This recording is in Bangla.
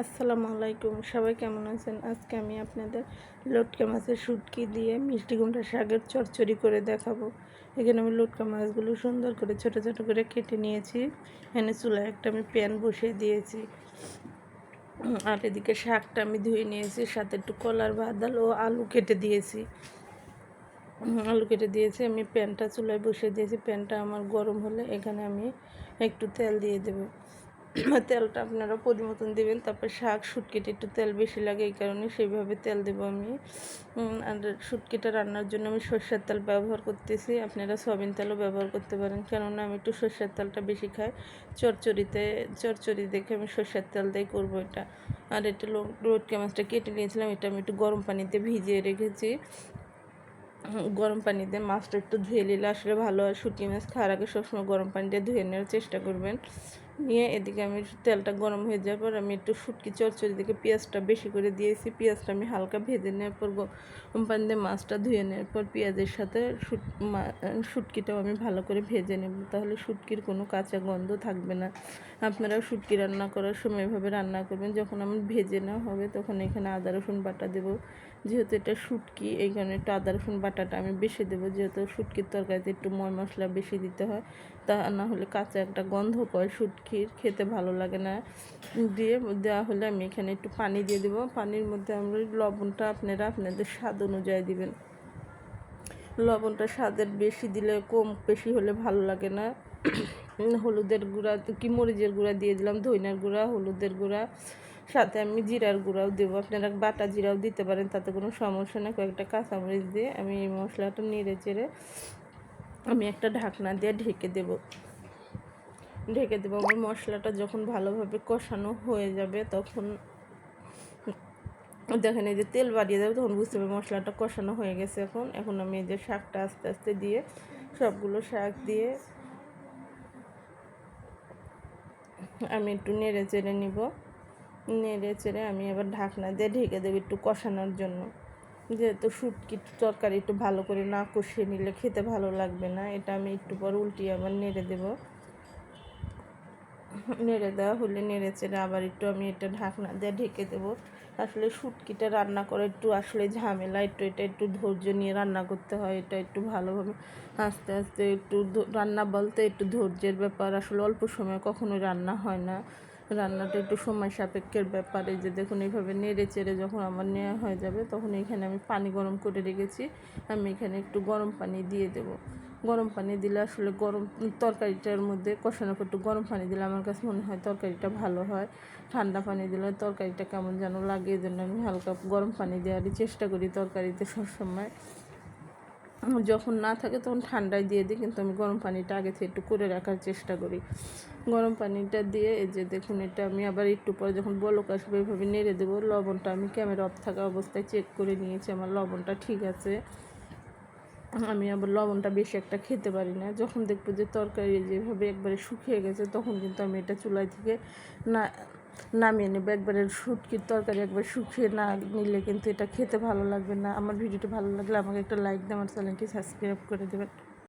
আসসালামু আলাইকুম। সবাই কেমন আছেন? আজকে আমি আপনাদের লটকা মাছের শুটকি দিয়ে মিষ্টি কুমড়া শাকের চচ্চড়ি করে দেখাবো। এখানে আমি লটকা মাছগুলো সুন্দর করে ছোট ছোট করে কেটে নিয়েছি। এখানে চুলায় একটা আমি প্যান বসিয়ে দিয়েছি। আর এদিকে শাকটা আমি ধুয়ে নিয়েছি, সাথে একটু কলার বাদাল ও আলু কেটে দিয়েছি। আলু কেটে দিয়েছি, আমি প্যানটা চুলায় বসিয়ে দিয়েছি। প্যানটা আমার গরম হলে এখানে আমি একটু তেল দিয়ে দেবো। তেলটা আপনারা পরিমতন দেবেন, তারপর শাক, শুটকিটা একটু তেল বেশি লাগে এই কারণে সেইভাবে তেল দেবো আমি। আর শুটকিটা রান্নার জন্য আমি সর্ষের তেল ব্যবহার করতেছি, আপনারা সয়াবিন তেলও ব্যবহার করতে পারেন। কেননা আমি একটু সর্ষের তেলটা বেশি খাই, চরচড়িতে, চরচড়ি দেখে আমি সর্ষের তেল দিয়ে করব এটা। আর এটা রোটকে মাছটা কেটে নিয়েছিলাম, এটা আমি একটু গরম পানিতে ভিজিয়ে রেখেছি। গরম পানিতে মাছটা একটু ধুয়ে নিলে আসলে ভালো হয়। শুটকি মাছ খাওয়ার আগে সবসময় গরম পানিতে ধুয়ে নেওয়ার চেষ্টা করবেন। নিয়ে এদিকে আমি তেলটা গরম হয়ে যাওয়ার পর আমি একটু শুটকি চরচড়ি দিকে পেঁয়াজটা বেশি করে দিয়েছি। পেঁয়াজটা আমি হালকা ভেজে নেওয়ার পর পানি দিয়ে মাছটা ধুয়ে নেওয়ার পর পেঁয়াজের সাথে শুট শুটকিটাও আমি ভালো করে ভেজে নেব। তাহলে শুটকির কোনো কাঁচা গন্ধ থাকবে না। আপনারাও শুটকি রান্না করার সময় এভাবে রান্না করবেন। যখন আমি ভেজে নেওয়া হবে তখন এখানে আদা, রসুন বাটা দেবো। যেহেতু এটা শুটকি, এই কারণে একটু আদা, রসুন বাটাটা আমি বেশি দেবো। যেহেতু শুটকির তরকারিতে একটু ময় মশলা বেশি দিতে হয়, তা না হলে কাঁচা একটা গন্ধ পায় শুটকির খেতে ভালো লাগে না। দিয়ে দেওয়া হলে আমি এখানে একটু পানি দিয়ে দেবো। পানির মধ্যে আমরা লবণটা আপনারা আপনাদের স্বাদ অনুযায়ী দিবেন। লবণটা স্বাদের বেশি দিলে কম বেশি হলে ভালো লাগে না। হলুদের গুঁড়া কি মরিচের গুঁড়া দিয়ে দিলাম, ধইনার গুঁড়া, হলুদের গুঁড়া, সাথে আমি জিরার গুঁড়াও দেবো। আপনারা বাটা জিরাও দিতে পারেন, তাতে কোনো সমস্যা নেই। কয়েকটা কাঁচামরিচ দিয়ে আমি এই মশলাটা নেড়ে চেড়ে আমি একটা ঢাকনা দিয়ে ঢেকে দেব। ঢেকে দেবো। আমার মশলাটা যখন ভালোভাবে কষানো হয়ে যাবে তখন দেখেন এই যে তেল বাড়িয়ে যাবে তখন বুঝতে পারবে মশলাটা কষানো হয়ে গেছে এখন। এখন আমি এই যে শাকটা আস্তে আস্তে দিয়ে সবগুলো শাক দিয়ে আমি একটু নেড়ে চেড়ে নিব। নেড়ে চেড়ে আমি এবার ঢাকনা দিয়ে ঢেকে দেবো একটু কষানোর জন্য। যেহেতু শুটকি তরকারি একটু ভালো করে না কষিয়ে নিলে খেতে ভালো লাগবে না, এটা আমি একটু পর উল্টিয়ে আবার নেড়ে দেবো। নেড়ে দেওয়া হলে নেড়ে চেড়ে আবার একটু আমি এটা ঢাকনা দিয়ে ঢেকে দেবো। আসলে শুটকিটা রান্না করে একটু আসলে ঝামেলা, একটু এটা একটু ধৈর্য নিয়ে রান্না করতে হয়, এটা একটু ভালোভাবে আস্তে আস্তে একটু রান্না বলতে একটু ধৈর্যের ব্যাপার। আসলে অল্প সময় কখনোই রান্না হয় না। রান্নাটা একটু সময় সাপেক্ষের ব্যাপারে। যে দেখুন, এইভাবে নেড়ে চেড়ে যখন আমার নেওয়া হয়ে যাবে, তখন এখানে আমি পানি গরম করে রেখেছি। আমি এখানে একটু গরম পানি দিয়ে দেবো। গরম পানি দিলে আসলে গরম, তরকারিটার মধ্যে কষানোর একটু গরম পানি দিলে আমার কাছে মনে হয় তরকারিটা ভালো হয়। ঠান্ডা পানি দিলে তরকারিটা কেমন যেন লাগে এই জন্য আমি হালকা গরম পানি দেওয়ারই চেষ্টা করি তরকারিতে সবসময়। যখন না থাকে তখন ঠান্ডায় দিয়ে দিই, কিন্তু আমি গরম পানিটা আগে থেকে একটু করে রাখার চেষ্টা করি। গরম পানিটা দিয়ে এই যে দেখুন, এটা আমি আবার একটু পরে যখন বলক আসবে এইভাবে নেড়ে দেবো। লবণটা আমি ক্যামেরা অফ থাকা অবস্থায় চেক করে নিয়েছি, আমার লবণটা ঠিক আছে। আমি আবার লবণটা বেশি একটা খেতে পারি না। যখন দেখব যে তরকারি যেভাবে একবারে শুকিয়ে গেছে, তখন কিন্তু আমি এটা চুলাই থেকে না, নামিয়ে নেব। একবারে শুটকির তরকারি একবার শুকিয়ে না নিলে কিন্তু এটা খেতে ভালো লাগবে না। আমার ভিডিওটা ভালো লাগলে আমাকে একটা লাইক দেবেন, চ্যানেলটি সাবস্ক্রাইব করে দেবেন।